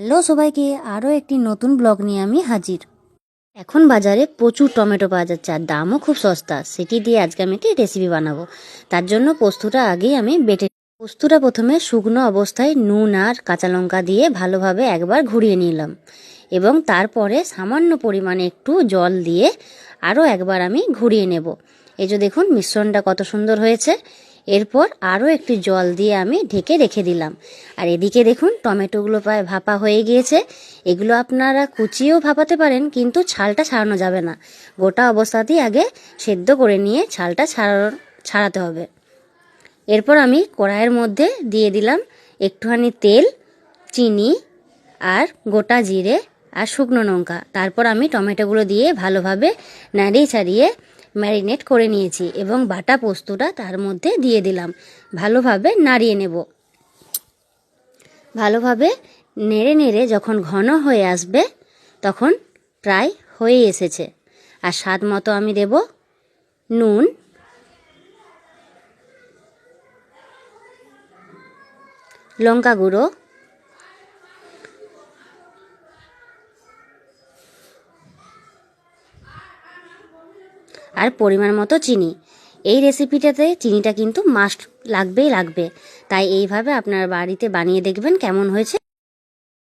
Hello সবাইকে, আরও একটি নতুন ব্লগ নিয়ে আমি হাজির। এখন বাজারে প্রচুর টমেটো পাওয়া যাচ্ছে আর দামও খুব সস্তা। সেটি দিয়ে আজকে আমি একটি রেসিপি বানাবো। তার জন্য পোস্তটা আগেই আমি বেটে পোস্তটা প্রথমে শুকনো অবস্থায় নুন আর কাঁচা লঙ্কা দিয়ে ভালোভাবে একবার ঘুরিয়ে নিলাম এবং তারপরে সামান্য পরিমাণে একটু জল দিয়ে আরও একবার আমি ঘুরিয়ে নেব। এই যে দেখুন, মিশ্রণটা কত সুন্দর হয়েছে। এরপর আরও একটু জল দিয়ে আমি ঢেকে রেখে দিলাম। আর এদিকে দেখুন, টমেটোগুলো প্রায় ভাপা হয়ে গিয়েছে। এগুলো আপনারা কুচিয়েও ভাপাতে পারেন, কিন্তু ছালটা ছাড়ানো যাবে না। গোটা অবস্থাতেই আগে সেদ্ধ করে নিয়ে ছালটা ছাড়ানো ছাড়াতে হবে। এরপর আমি কড়াইয়ের মধ্যে দিয়ে দিলাম একটুখানি তেল, চিনি আর গোটা জিরে আর শুকনো লঙ্কা। তারপর আমি টমেটোগুলো দিয়ে ভালোভাবে নাড়িয়ে ছাড়িয়ে ম্যারিনেট করে নিয়েছি এবং বাটা পোস্তটা তার মধ্যে দিয়ে দিলাম। ভালোভাবে নাড়িয়ে নেব। ভালোভাবে নেড়ে নেড়ে যখন ঘন হয়ে আসবে, তখন প্রায় হয়ে এসেছে। আর স্বাদ মতো আমি দেব নুন। লঙ্কা গুঁড়ো। আর পরিমাণ মতো চিনি। এই রেসিপিটাতে চিনিটা কিন্তু মাস্ট লাগবেই লাগবে। তাই এইভাবে আপনার বাড়িতে বানিয়ে দেখবেন কেমন হয়েছে।